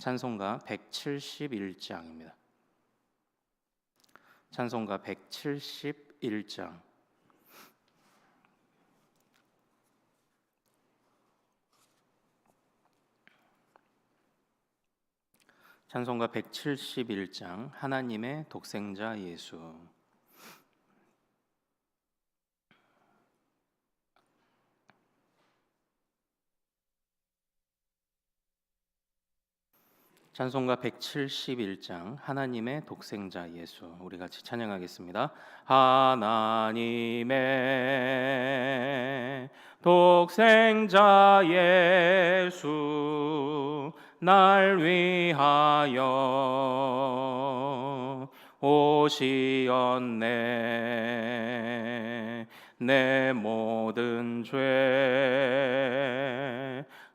찬송가 171장입니다. 찬송가 171장. 찬송가 171장. 하나님의 독생자 예수 찬송가 171장 하나님의 독생자 예수 우리 같이 찬양하겠습니다. 하나님의 독생자 예수 날 위하여 오시었네 내 모든 죄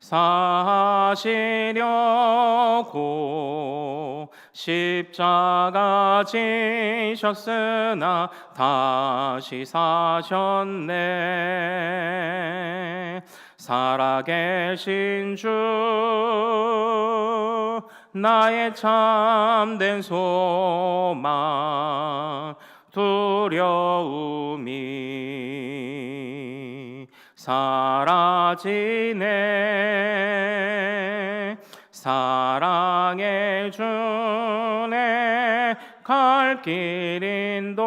사시려고 십자가 지셨으나 다시 사셨네. 살아계신 주 나의 참된 소망 두려움이 사라지네. 사랑의 주네. 갈 길 인도하니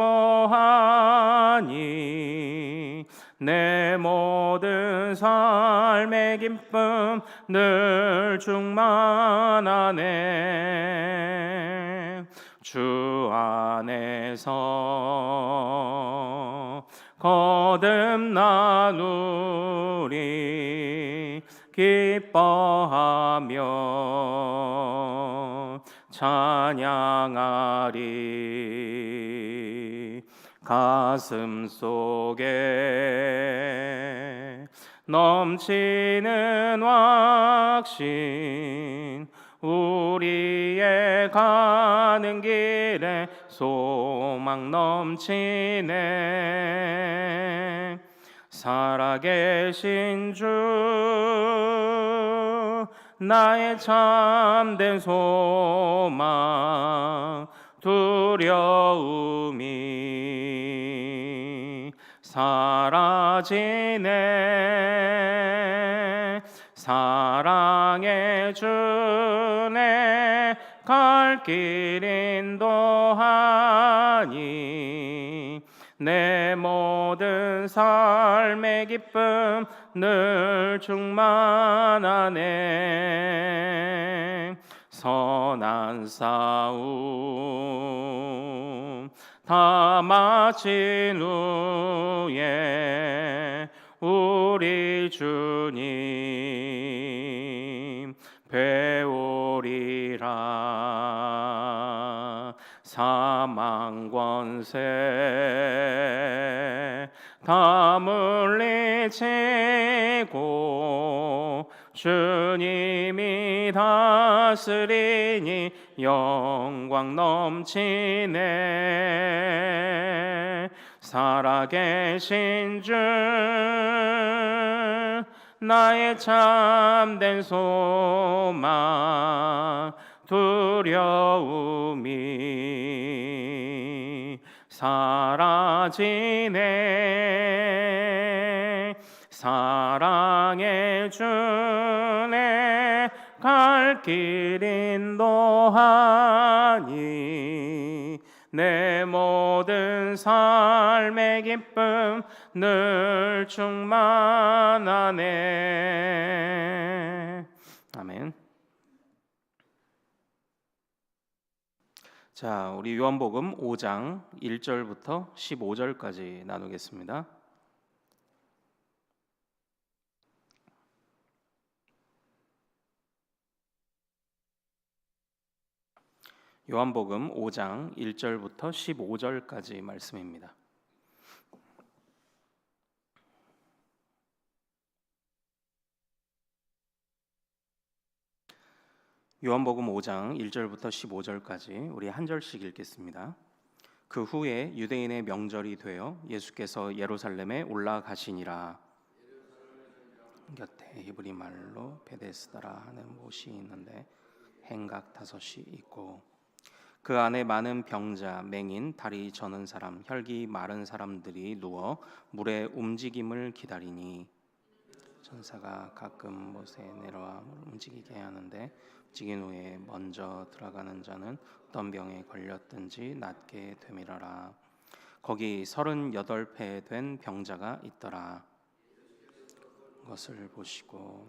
내 모든 삶의 기쁨 늘 충만하네. 주 안에서 거듭나누리 기뻐하며 찬양하리. 가슴 속에 넘치는 확신 우리의 가는 길에 소 망 넘치네. 살아계신 주 나의 참된 소망 두려움이 사라지네. 사랑의 주네 갈 길 인도하니 내 모든 삶의 기쁨 늘 충만하네. 선한 싸움 다 마친 후에 우리 주님 배 사망 권세. 다 물리치고 주님이 다스리니 영광 넘치네. 살아계신 주 나의 참된 소망 두려움이 사라지네 사랑의 주네 갈 길 인도하니 내 모든 삶의 기쁨 늘 충만하네. 아멘. 자, 우리 요한복음 5장 1절부터 15절까지 나누겠습니다. 요한복음 5장 1절부터 15절까지 말씀입니다. 요한복음 5장 1절부터 15절까지 우리 한 절씩 읽겠습니다. 그 후에 유대인의 명절이 되어 예수께서 예루살렘에 올라가시니라. 곁에 히브리 말로 베데스다라 하는 못이 있는데 행각 다섯이 있고 그 안에 많은 병자, 맹인, 다리 저는 사람, 혈기 마른 사람들이 누워 물의 움직임을 기다리니 천사가 가끔 못에 내려와 움직이게 하는데 움직인 후에 먼저 들어가는 자는 어떤 병에 걸렸든지 낫게 되밀어라. 거기 서른여덟 배된 병자가 있더라. 것을 보시고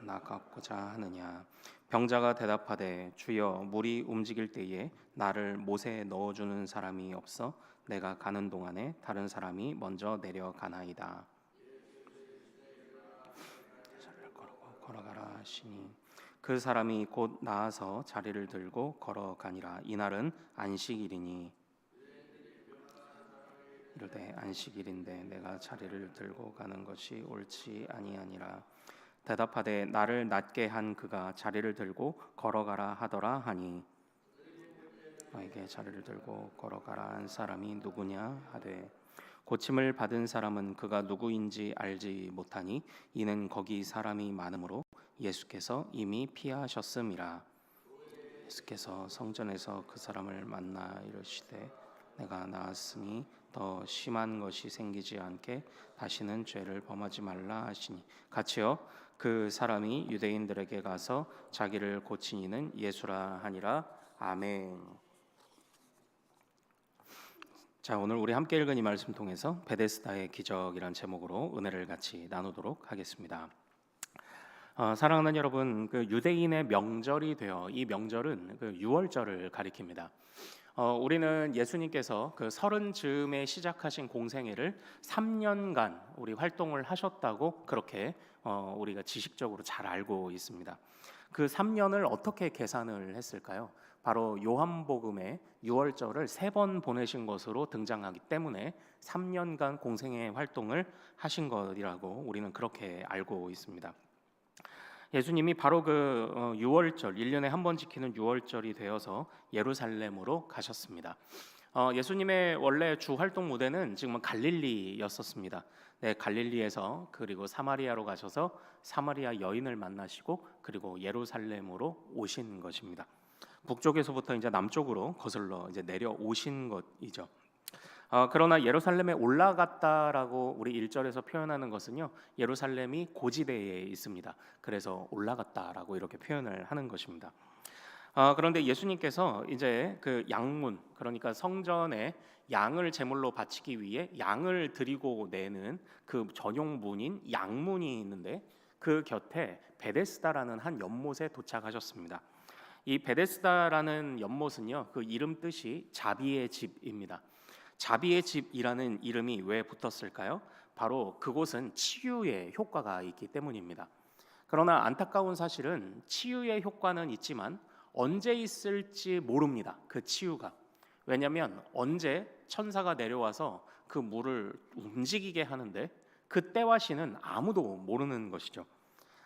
나가고자 하느냐 병자가 대답하되 주여 물이 움직일 때에 나를 못에 넣어주는 사람이 없어 내가 가는 동안에 다른 사람이 먼저 내려가나이다. 걸어가라 하시니 그 사람이 곧 나아서 자리를 들고 걸어가니라. 이날은 안식일이니 이르되 안식일인데 내가 자리를 들고 가는 것이 옳지 아니하니라. 대답하되 나를 낫게 한 그가 자리를 들고 걸어가라 하더라 하니 너에게 자리를 들고 걸어가라 한 사람이 누구냐? 하되 고침을 받은 사람은 그가 누구인지 알지 못하니 이는 거기 사람이 많으므로 예수께서 이미 피하셨음이라. 예수께서 성전에서 그 사람을 만나 이르시되 내가 나았으니 더 심한 것이 생기지 않게 다시는 죄를 범하지 말라 하시니. 같이요 그 사람이 유대인들에게 가서 자기를 고친 이는 예수라 하니라. 아멘. 자 오늘 우리 함께 읽은 이 말씀 통해서 베데스다의 기적이란 제목으로 은혜를 같이 나누도록 하겠습니다. 어, 사랑하는 여러분, 그 유대인의 명절이 되어 이 명절은 그 유월절을 가리킵니다. 어, 우리는 예수님께서 그 서른 즈음에 시작하신 공생애를 3년간 우리 활동을 하셨다고 그렇게 어, 우리가 지식적으로 잘 알고 있습니다. 그 3년을 어떻게 계산을 했을까요? 바로 요한복음에 6월절을 세 번 보내신 것으로 등장하기 때문에 3년간 공생애 활동을 하신 것이라고 우리는 그렇게 알고 있습니다. 예수님이 바로 그 6월절, 1년에 한 번 지키는 6월절이 되어서 예루살렘으로 가셨습니다. 어, 예수님의 원래 주 활동 무대는 지금은 갈릴리였었습니다. 네, 갈릴리에서 그리고 사마리아로 가셔서 사마리아 여인을 만나시고 그리고 예루살렘으로 오신 것입니다. 북쪽에서부터 이제 남쪽으로 거슬러 이제 내려오신 것이죠. 어, 그러나 예루살렘에 올라갔다라고 우리 1절에서 표현하는 것은요. 예루살렘이 고지대에 있습니다. 그래서 올라갔다라고 이렇게 표현을 하는 것입니다. 어, 그런데 예수님께서 이제 그 양문 그러니까 성전에 양을 제물로 바치기 위해 양을 드리고 내는 그 전용 문인 양문이 있는데 그 곁에 베데스다라는 한 연못에 도착하셨습니다. 이 베데스다라는 연못은요 그 이름 뜻이 자비의 집입니다. 자비의 집이라는 이름이 왜 붙었을까요? 바로 그곳은 치유의 효과가 있기 때문입니다. 그러나 안타까운 사실은 치유의 효과는 있지만 언제 있을지 모릅니다. 그 치유가. 왜냐하면 언제 천사가 내려와서 그 물을 움직이게 하는데 그때와 시는 아무도 모르는 것이죠.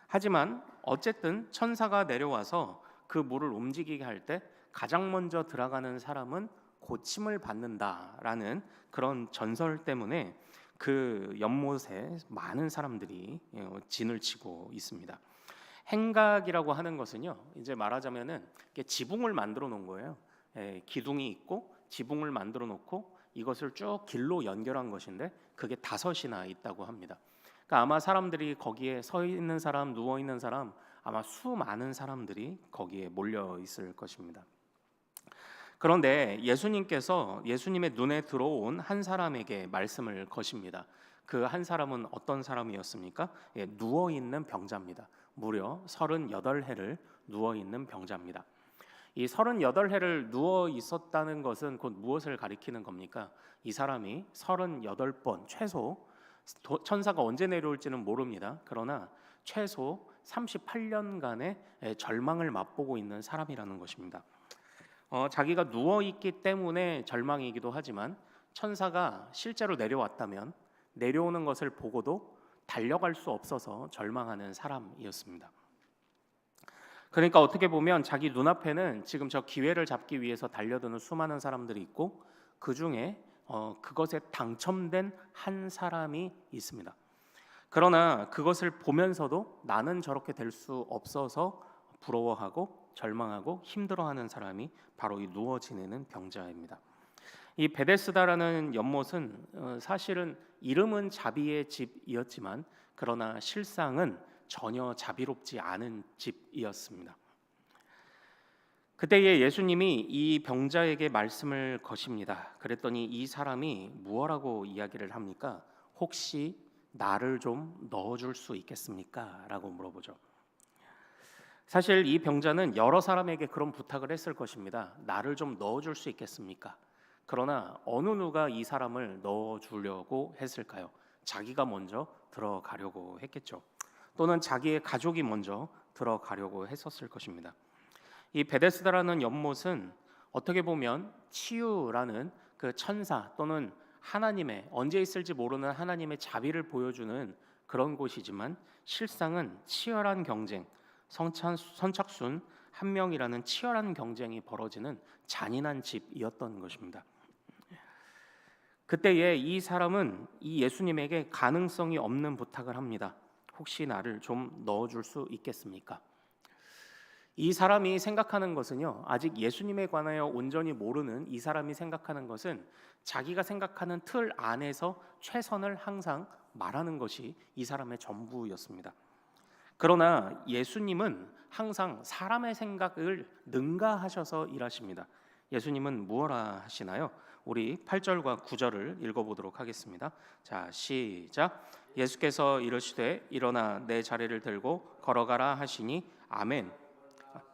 하지만 어쨌든 천사가 내려와서 그 물을 움직이게 할 때 가장 먼저 들어가는 사람은 고침을 받는다라는 그런 전설 때문에 그 연못에 많은 사람들이 예, 진을 치고 있습니다. 행각이라고 하는 것은요, 이제 말하자면은 지붕을 만들어 놓은 거예요. 예, 기둥이 있고 지붕을 만들어 놓고 이것을 쭉 길로 연결한 것인데 그게 다섯이나 있다고 합니다. 그러니까 아마 사람들이 거기에 서 있는 사람, 누워 있는 사람 아마 수많은 사람들이 거기에 몰려 있을 것입니다. 그런데 예수님께서 예수님의 눈에 들어온 한 사람에게 말씀을 거십니다. 그 한 사람은 어떤 사람이었습니까? 예, 누워 있는 병자입니다. 무려 38해를 누워 있는 병자입니다. 이 38해를 누워 있었다는 것은 곧 무엇을 가리키는 겁니까? 이 사람이 38번 최소 도- 천사가 언제 내려올지는 모릅니다. 그러나 최소 38년간의 절망을 맛보고 있는 사람이라는 것입니다. 어, 자기가 누워 있기 때문에 절망이기도 하지만 천사가 실제로 내려왔다면 내려오는 것을 보고도 달려갈 수 없어서 절망하는 사람이었습니다. 그러니까 어떻게 보면 자기 눈앞에는 지금 저 기회를 잡기 위해서 달려드는 수많은 사람들이 있고 그 중에 어, 그것에 당첨된 한 사람이 있습니다. 그러나 그것을 보면서도 나는 저렇게 될 수 없어서 부러워하고 절망하고 힘들어하는 사람이 바로 이 누워 지내는 병자입니다. 이 베데스다라는 연못은 어, 사실은 이름은 자비의 집이었지만 그러나 실상은 전혀 자비롭지 않은 집이었습니다. 그때에 예수님이 이 병자에게 말씀을 거십니다. 그랬더니 이 사람이 무엇라고 이야기를 합니까? 혹시 나를 좀 넣어줄 수 있겠습니까? 라고 물어보죠. 사실 이 병자는 여러 사람에게 그런 부탁을 했을 것입니다. 나를 좀 넣어줄 수 있겠습니까? 그러나 어느 누가 이 사람을 넣어주려고 했을까요? 자기가 먼저 들어가려고 했겠죠. 또는 자기의 가족이 먼저 들어가려고 했었을 것입니다. 이 베데스다라는 연못은 어떻게 보면 치유라는 그 천사 또는 하나님의 언제 있을지 모르는 하나님의 자비를 보여주는 그런 곳이지만 실상은 치열한 경쟁, 성찬, 선착순 한 명이라는 치열한 경쟁이 벌어지는 잔인한 집이었던 것입니다. 그때에 이 사람은 이 예수님에게 가능성이 없는 부탁을 합니다. 혹시 나를 좀 넣어줄 수 있겠습니까? 이 사람이 생각하는 것은요, 아직 예수님에 관하여 온전히 모르는 이 사람이 생각하는 것은 자기가 생각하는 틀 안에서 최선을 항상 말하는 것이 이 사람의 전부였습니다. 그러나 예수님은 항상 사람의 생각을 능가하셔서 일하십니다. 예수님은 무엇라 하시나요? 우리 8절과 9절을 읽어보도록 하겠습니다. 자, 시작. 예수께서 이르시되 일어나 내 자리를 들고 걸어가라 하시니 아멘.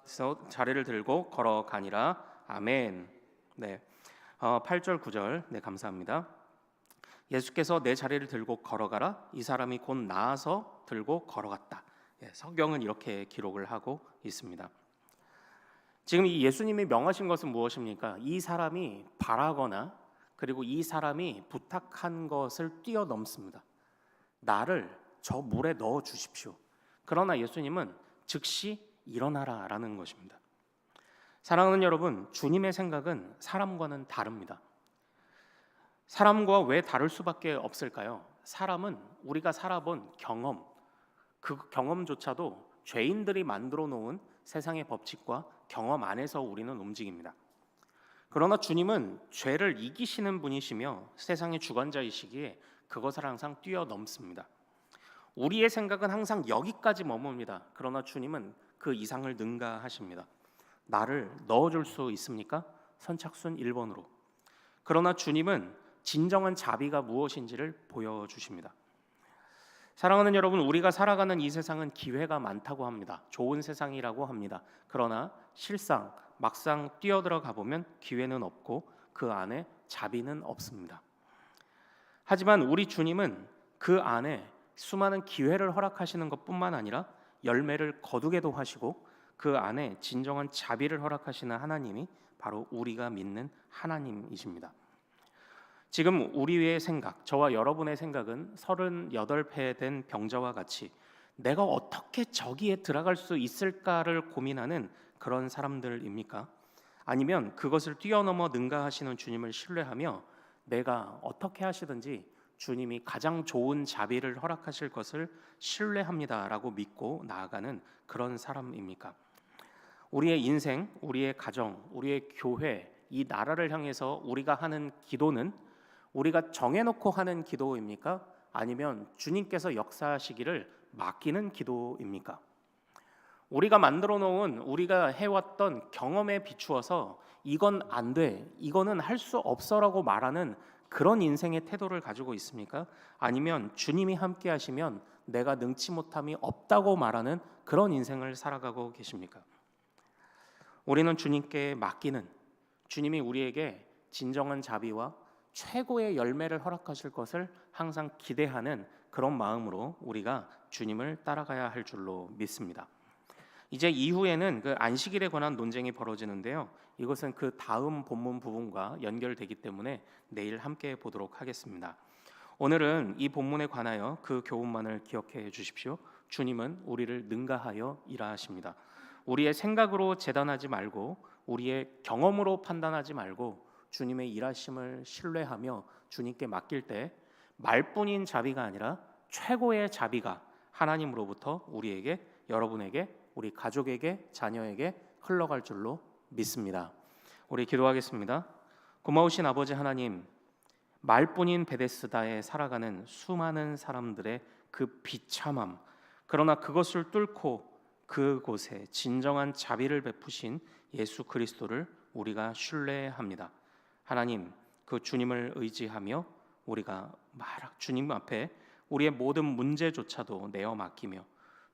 그래서 자리를 들고 걸어가니라 아멘. 네, 어, 8절 9절 네 감사합니다. 예수께서 내 자리를 들고 걸어가라 이 사람이 곧 나아서 들고 걸어갔다. 예, 성경은 이렇게 기록을 하고 있습니다. 지금 이 예수님이 명하신 것은 무엇입니까? 이 사람이 바라거나 그리고 이 사람이 부탁한 것을 뛰어넘습니다. 나를 저 물에 넣어 주십시오. 그러나 예수님은 즉시 일어나라라는 것입니다. 사랑하는 여러분, 주님의 생각은 사람과는 다릅니다. 사람과 왜 다를 수밖에 없을까요? 사람은 우리가 살아본 경험, 그 경험조차도 죄인들이 만들어 놓은 세상의 법칙과 경험 안에서 우리는 움직입니다. 그러나 주님은 죄를 이기시는 분이시며 세상의 주관자이시기에 그것을 항상 뛰어넘습니다. 우리의 생각은 항상 여기까지 머뭅니다. 그러나 주님은 그 이상을 능가하십니다. 나를 넣어줄 수 있습니까? 선착순 1번으로. 그러나 주님은 진정한 자비가 무엇인지를 보여주십니다. 사랑하는 여러분, 우리가 살아가는 이 세상은 기회가 많다고 합니다. 좋은 세상이라고 합니다. 그러나 실상 막상 뛰어들어가 보면 기회는 없고 그 안에 자비는 없습니다. 하지만 우리 주님은 그 안에 수많은 기회를 허락하시는 것뿐만 아니라 열매를 거두게도 하시고 그 안에 진정한 자비를 허락하시는 하나님이 바로 우리가 믿는 하나님이십니다. 지금 우리의 생각, 저와 여러분의 생각은 38회 된 병자와 같이 내가 어떻게 저기에 들어갈 수 있을까를 고민하는 그런 사람들입니까? 아니면 그것을 뛰어넘어 능가하시는 주님을 신뢰하며 내가 어떻게 하시든지 주님이 가장 좋은 자비를 허락하실 것을 신뢰합니다라고 믿고 나아가는 그런 사람입니까? 우리의 인생, 우리의 가정, 우리의 교회, 이 나라를 향해서 우리가 하는 기도는 우리가 정해놓고 하는 기도입니까? 아니면 주님께서 역사하시기를 맡기는 기도입니까? 우리가 만들어 놓은 우리가 해왔던 경험에 비추어서 이건 안 돼, 이거는 할 수 없어라고 말하는 그런 인생의 태도를 가지고 있습니까? 아니면 주님이 함께 하시면 내가 능치 못함이 없다고 말하는 그런 인생을 살아가고 계십니까? 우리는 주님께 맡기는 주님이 우리에게 진정한 자비와 최고의 열매를 허락하실 것을 항상 기대하는 그런 마음으로 우리가 주님을 따라가야 할 줄로 믿습니다. 이제 이후에는 그 안식일에 관한 논쟁이 벌어지는데요. 이것은 그 다음 본문 부분과 연결되기 때문에 내일 함께 보도록 하겠습니다. 오늘은 이 본문에 관하여 그 교훈만을 기억해 주십시오. 주님은 우리를 능가하여 일하십니다. 우리의 생각으로 재단하지 말고 우리의 경험으로 판단하지 말고 주님의 일하심을 신뢰하며 주님께 맡길 때 말뿐인 자비가 아니라 최고의 자비가 하나님으로부터 우리에게 여러분에게 우리 가족에게 자녀에게 흘러갈 줄로 믿습니다. 우리 기도하겠습니다. 고마우신 아버지 하나님 말뿐인 베데스다에 살아가는 수많은 사람들의 그 비참함 그러나 그것을 뚫고 그곳에 진정한 자비를 베푸신 예수 그리스도를 우리가 신뢰합니다. 하나님 그 주님을 의지하며 우리가 주님 앞에 우리의 모든 문제조차도 내어 맡기며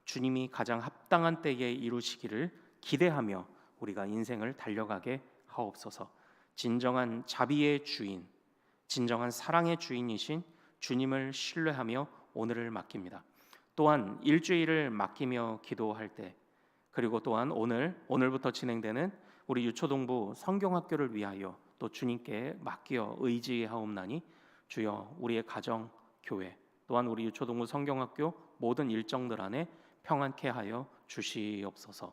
주님이 가장 합당한 때에 이루시기를 기대하며 우리가 인생을 달려가게 하옵소서. 진정한 자비의 주인, 진정한 사랑의 주인이신 주님을 신뢰하며 오늘을 맡깁니다. 또한 일주일을 맡기며 기도할 때 그리고 또한 오늘 오늘부터 진행되는 우리 유초동부 성경학교를 위하여 또 주님께 맡겨 의지하옵나니 주여 우리의 가정 교회 또한 우리 유초동부 성경학교 모든 일정들 안에 평안케 하여 주시옵소서.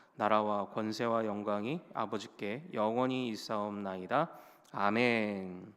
나라와 권세와 영광이 아버지께 영원히 있사옵나이다 아멘.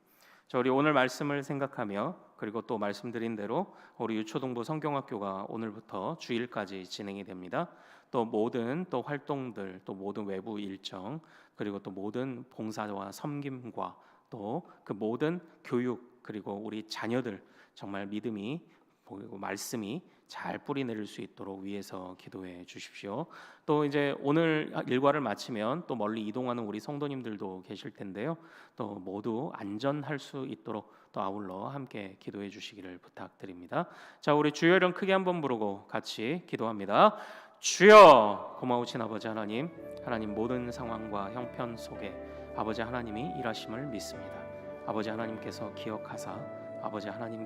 자 우리 오늘 말씀을 생각하며 그리고 또 말씀드린 대로 우리 유초동부 성경학교가 오늘부터 주일까지 진행이 됩니다. 또 모든 또 활동들 또 모든 외부 일정 그리고 또 모든 봉사와 섬김과 또 그 모든 교육 그리고 우리 자녀들 정말 믿음이 보이고 말씀이 잘 뿌리 내릴 수 있도록 위해서 기도해 주십시오. 또 이제 오늘 일과를 마치면 또 멀리 이동하는 우리 성도님들도 계실 텐데요. 또 모두 안전할 수 있도록 또 아울러 함께 기도해 주시기를 부탁드립니다. 자, 우리 주여 이름 크게 한번 부르고 같이 기도합니다. 주여 고마우신 아버지 하나님, 하나님 모든 상황과 형편 속에 아버지 하나님이 일하심을 믿습니다. 아버지 하나님께서 기억하사 아버지 하나님